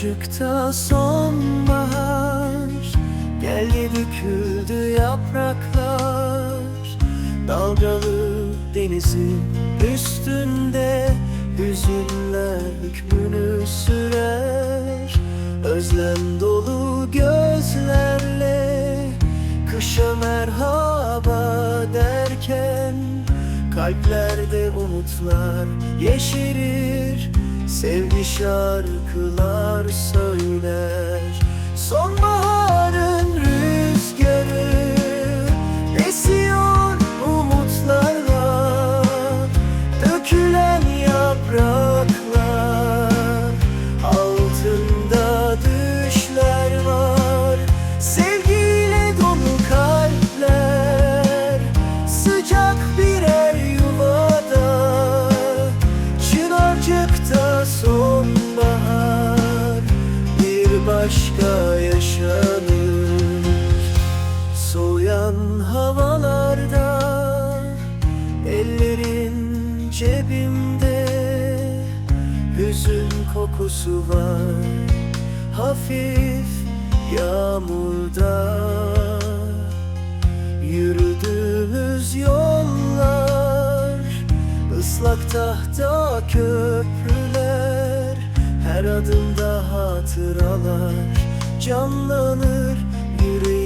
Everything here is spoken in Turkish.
Çocukta sonbahar Geldi döküldü yapraklar. Dalgalı denizin üstünde Hüzünler hükmünü sürer. Özlem dolu gözlerle Kışa merhaba derken Kalplerde umutlar yeşerir Sevgi şarkılar söyler. Sonbaharın Ellerin cebimde Hüzün kokusu var. Hafif yağmurda Yürüdüğümüz yollar ıslak tahta köprüler Her adımda hatıralar Canlanır yüreğimde